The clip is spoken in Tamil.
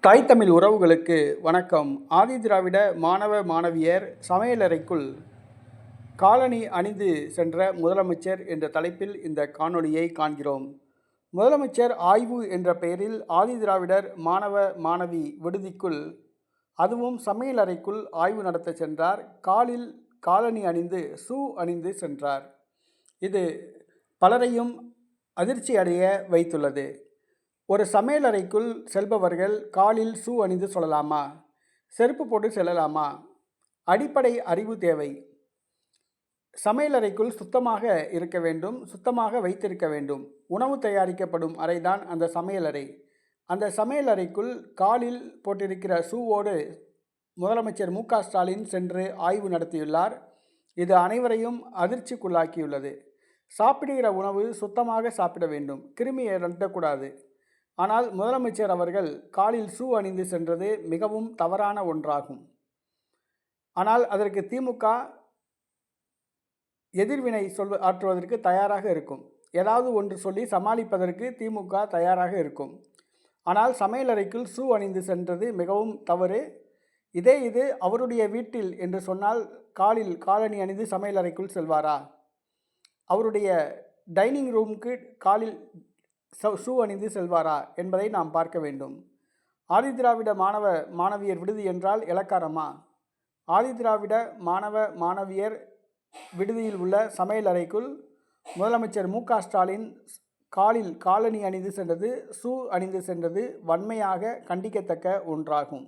தாய் தமிழ் உறவுகளுக்கு வணக்கம். ஆதி திராவிட மாணவ மாணவியர் சமையலறைக்குள் காலணி அணிந்து சென்ற முதலமைச்சர் என்ற தலைப்பில் இந்த காணொளியை காண்கிறோம். முதலமைச்சர் ஆய்வு என்ற பெயரில் ஆதி திராவிடர் மாணவ மாணவி விடுதிக்குள் அதுவும் சமையலறைக்குள் ஆய்வு நடத்த சென்றார். காலில் காலணி அணிந்து ஷூ அணிந்து சென்றார். இது பலரையும் அதிர்ச்சி அடைய வைத்துள்ளது. ஒரு சமையலறைக்குள் செல்பவர்கள் காலில் ஷூ அணிந்து சொல்லலாமா? செருப்பு போட்டு செல்லலாமா? அடிப்படை அறிவு தேவை. சமையலறைக்குள் சுத்தமாக இருக்க வேண்டும் சுத்தமாக வைத்திருக்க வேண்டும். உணவு தயாரிக்கப்படும் அறைதான் அந்த சமையலறை. அந்த சமையலறைக்குள் காலில் போட்டிருக்கிற ஷூவோடு முதலமைச்சர் மு ஸ்டாலின் சென்று ஆய்வு நடத்தியுள்ளார். இது அனைவரையும் அதிர்ச்சிக்குள்ளாக்கியுள்ளது. சாப்பிடுகிற உணவு சுத்தமாக சாப்பிட வேண்டும். கிருமி ஏற்படக்கூடாது ஆனால் முதலமைச்சர் அவர்கள் காலில் ஷூ அணிந்து சென்றது மிகவும் தவறான ஒன்றாகும். ஆனால் அதற்கு திமுக எதிர்வினை சொல் ஆற்றுவதற்கு தயாராக இருக்கும். ஏதாவது ஒன்று சொல்லி சமாளிப்பதற்கு திமுக தயாராக இருக்கும். ஆனால் சமையலறைக்குள் ஷூ அணிந்து சென்றது மிகவும் தவறு. இதே இது அவருடைய வீட்டில் என்று சொன்னால் காலில் காலணி அணிந்து சமையலறைக்குள் செல்வாரா? அவருடைய டைனிங் ரூமுக்கு காலில் ஷூ அணிந்து செல்வாரா என்பதை நாம் பார்க்க வேண்டும். ஆதிதிராவிட மாணவ மாணவியர் விடுதி என்றால் இலக்காரமா ஆதிதிராவிட மாணவ மாணவியர் விடுதியில் உள்ள சமையல் அறைக்குள் முதலமைச்சர் மு க ஸ்டாலின் காலில் காலணி அணிந்து சென்றது ஷூ அணிந்து சென்றது வன்மையாக கண்டிக்கத்தக்க ஒன்றாகும்.